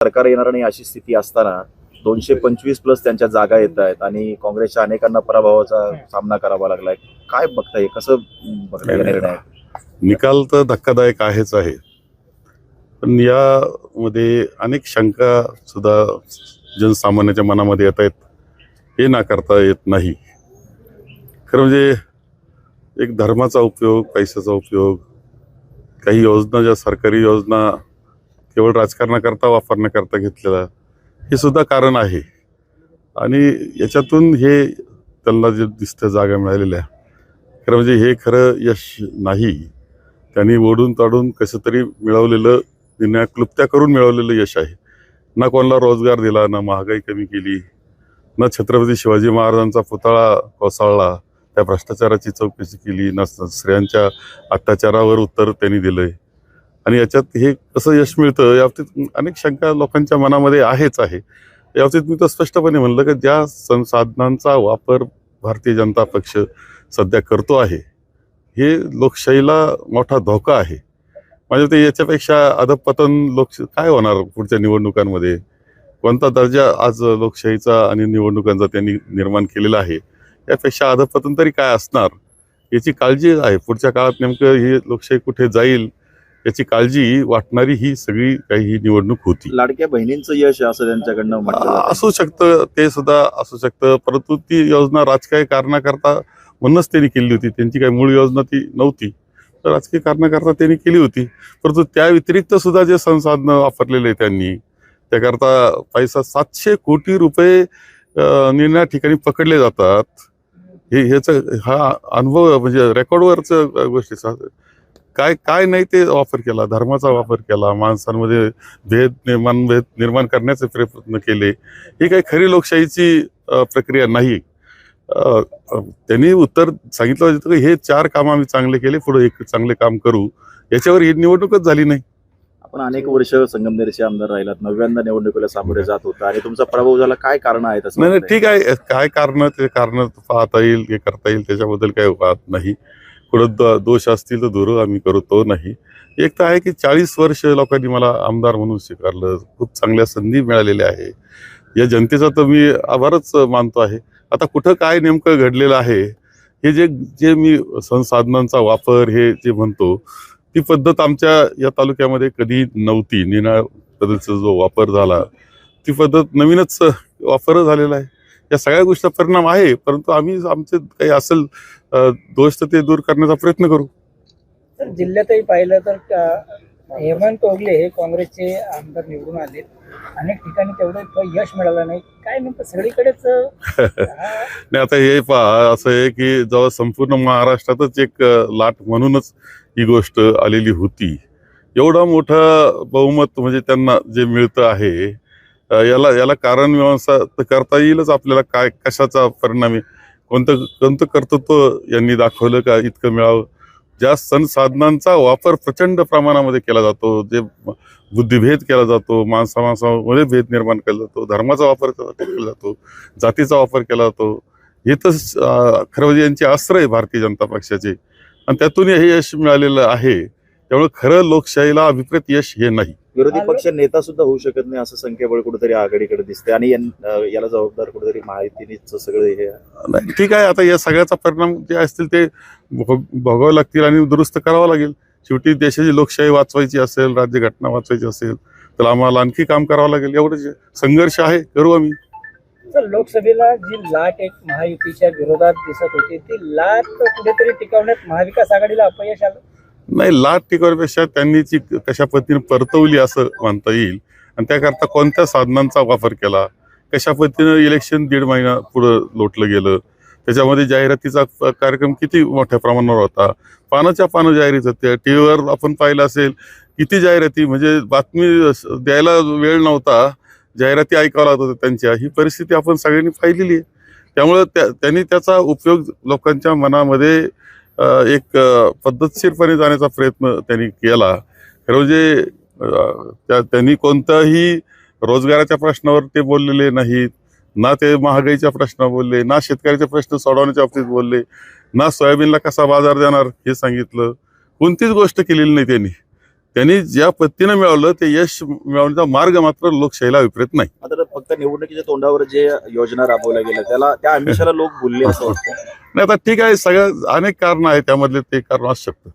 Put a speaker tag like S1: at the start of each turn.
S1: सरकार येणार नाही अशी स्थिती असताना दोनशे पंचवीस प्लस त्यांच्या जागा येत आहेत आणि काँग्रेसच्या अनेकांना पराभवाचा सामना करावा लागलाय. काय बघताय? कसं बघताय निर्णय?
S2: निकाल तर धक्कादायक आहेच आहे. पण यामध्ये अनेक शंका सुद्धा जनसामान्याच्या मनामध्ये येत आहेत. हे नाकारता येत नाही. खरं म्हणजे एक धर्माचा उपयोग पैशाचा उपयोग काही योजना ज्या सरकारी योजना केवळ राजकारणाकरता वापरण्याकरता घेतलेला हे सुद्धा कारण आहे. आणि याच्यातून हे त्यांना जे दिसतं जागा मिळालेल्या खरं म्हणजे हे खरं यश नाही. त्यांनी ओढून ताडून कसं तरी मिळवलेलं निर्णया क्लुप्त्या करून मिळवलेलं यश आहे. ना कोणाला रोजगार दिला ना महागाई कमी केली ना छत्रपती शिवाजी महाराजांचा पुतळा कोसळला त्या भ्रष्टाचाराची चौकशी केली ना स्त्रियांच्या अत्याचारावर उत्तर त्यांनी दिलंय. आणि याच्यात हे कसं यश मिळतं याबाबतीत अनेक शंका लोकांच्या मनामध्ये आहेच आहे. याबाबतीत मी तर स्पष्टपणे म्हणलं की ज्या संसाधनांचा वापर भारतीय जनता पक्ष सध्या करतो आहे हे लोकशाहीला मोठा धोका आहे. म्हणजे ते याच्यापेक्षा अधपतन लोक काय होणार पुढच्या निवडणुकांमध्ये? कोणता दर्जा आज लोकशाहीचा आणि निवडणुकांचा त्यांनी निर्माण केलेला आहे यापेक्षा अधपतन तरी काय असणार? याची काळजी आहे. पुढच्या काळात नेमकं ही लोकशाही कुठे जाईल? याची काळजी वाटणारी ही सगळी काही ही निवडणूक होती.
S1: लाडक्या बहिणींचं यश असं त्यांच्याकडनं म्हटलं.
S2: असू शकतं ते सुद्धा असू शकतं परंतु ती योजना राजकीय कारणाकरता म्हणूनच त्यांनी केली होती. त्यांची काही मूळ योजना ती नव्हती. तर राजकीय कारणाकरता त्यांनी केली होती. परंतु त्या व्यतिरिक्त सुद्धा जे संसाधनं वापरलेले त्यांनी त्याकरता पैसा सातशे कोटी रुपये अं, निर्णया ठिकाणी पकडले जातात. हे ह्याचं हा अनुभव म्हणजे रेकॉर्डवरच गोष्टी सा- काय काय नाही ते वापर केला धर्माचा वापर केला माणसांमध्ये भेद निर्माण भेद निर्माण करण्याचे प्रयत्न केले. ही काही खरी लोकशाहीची प्रक्रिया नाही. त्यांनी उत्तर सांगितलं होतं की हे चार काम आम्ही चांगले केले पुढे एक चांगले काम करू. याच्यावर ही निवडणूकच झाली नाही.
S1: आपण अनेक वर्ष संगमनेरचे आमदार राहिलात नव्यांदा निवडणुकीला सामोरे जात होता आणि तुमचा पराभव झाला काय कारण आहेत असं
S2: नाही? ठीक आहे. काय कारण ते कारण पाहता येईल हे करता येईल त्याच्याबद्दल काही वाद नाही. कुठं द- दोष असतील तर दूर आम्ही करतो नाही. एक तर आहे की चाळीस वर्ष लोकांनी मला आमदार म्हणून स्वीकारलं. खूप चांगल्या संधी मिळालेल्या आहे. या जनतेचा तर मी आभारच मानतो आहे. आता कुठं काय नेमकं घडलेलं आहे हे जे जे मी संसाधनांचा वापर हे जे म्हणतो ती पद्धत आमच्या या तालुक्यामध्ये कधी नव्हती. निनाळ पद्धतीचा जो वापर झाला ती पद्धत नवीनच वापर झालेला आहे. या सगळ्या गोष्टीचा परिणाम आहे परंतु आम्ही आमचे काही असेल दोष तर ते दूर करण्याचा प्रयत्न करू.
S3: तर जिल्ह्यातही पाहिलं तर हेमंत ओगले हे काँग्रेसचे आमदार निवडून आले. अनेक ठिकाणी तेवढं यश मिळालं नाही. काय नेमकं सगळीकडेच
S2: नाही आता हे पहा असं आहे की जेव्हा संपूर्ण महाराष्ट्रातच एक लाट म्हणूनच ही गोष्ट आलेली होती. एवढा मोठा बहुमत म्हणजे त्यांना जे मिळतं आहे याला याला कारण मीमांसा तर करता येईलच आपल्याला. काय कशाचा परिणाम? आहे कोणतं कोणतं कर्तृत्व यांनी दाखवलं का इतकं मिळावं? ज्या संसाधनांचा वापर प्रचंड प्रमाणामध्ये केला जातो जे बुद्धिभेद केला जातो माणसा माणसामध्ये भेद निर्माण केला जातो धर्माचा वापर केला जातो जातीचा वापर केला जातो हे तर खरं म्हणजे यांचे अस्त्र आहे भारतीय जनता पक्षाचे. आणि त्यातून हे यश मिळालेलं आहे. त्यामुळे खरं लोकशाहीला अभिप्रेत यश हे नाही.
S1: विरोधी पक्ष नेता सुद्धा होऊ शकत नाही असं संख्याबळ कुठेतरी आघाडीकडे दिसते आणि याला जबाबदार कुठेतरी माहितीच सगळं हे.
S2: नाही, ठीक आहे आता या सगळ्याचा परिणाम जे असतील ते भोग- भोगावे लागतील आणि दुरुस्त करावं लागेल. शेवटी देशाची लोकशाही वाचवायची असेल राज्यघटना वाचवायची असेल तर आम्हाला आणखी काम करावं लागेल. एवढं संघर्ष आहे करू आम्ही.
S3: तर लोकसभेला जी लाट एक महायुतीच्या विरोधात दिसत होती ती लाट कुठेतरी टिकवण्यात महाविकास आघाडीला अपयश आलं?
S2: नाही लाट टिकवण्यापेक्षा त्यांनी ती कशा पद्धतीने परतवली असं मानता येईल. आणि त्याकरता कोणत्या साधनांचा वापर केला? कशा पद्धतीनं इलेक्शन दीड महिना पुढं लोटलं गेलं? त्याच्यामध्ये जाहिरातीचा कार्यक्रम किती मोठ्या प्रमाणावर होता? पानाच्या पानं जाहिरात होत्या टी व्हीवर आपण पाहिलं असेल किती जाहिराती म्हणजे बातमी द्यायला वेळ नव्हता. जाहिराती ऐकावं लागत होत्या त्यांच्या. ही परिस्थिती आपण सगळ्यांनी पाहिलेली आहे. त्यामुळं त्या त्यांनी त्याचा उपयोग लोकांच्या मनामध्ये एक पद्धतशीरपणे जाण्याचा प्रयत्न त्यांनी केला. खरं म्हणजे त्या- त्यांनी कोणताही रोजगाराच्या प्रश्नावर ते बोललेले नाहीत ना ते महागाईच्या प्रश्न बोलले ना शेतकऱ्याचे प्रश्न सोडवण्याच्या बाबतीत बोलले ना सोयाबीनला कसा बाजार देणार हे सांगितलं. कोणतीच गोष्ट केलेली नाही त्यांनी. त्यांनी ज्या पद्धतीनं मिळवलं ते यश मिळवण्याचा मार्ग मात्र लोकशाहीला विपरीत नाही.
S1: आता फक्त निवडणुकीच्या तोंडावर जे योजना राबवल्या गेल्या त्याला त्या आमिषाला लोक बोलले असं वाटतं.
S2: नाही आता ठीक आहे सगळ्या अनेक कारण आहेत त्यामधले ते कारण असू शकतं.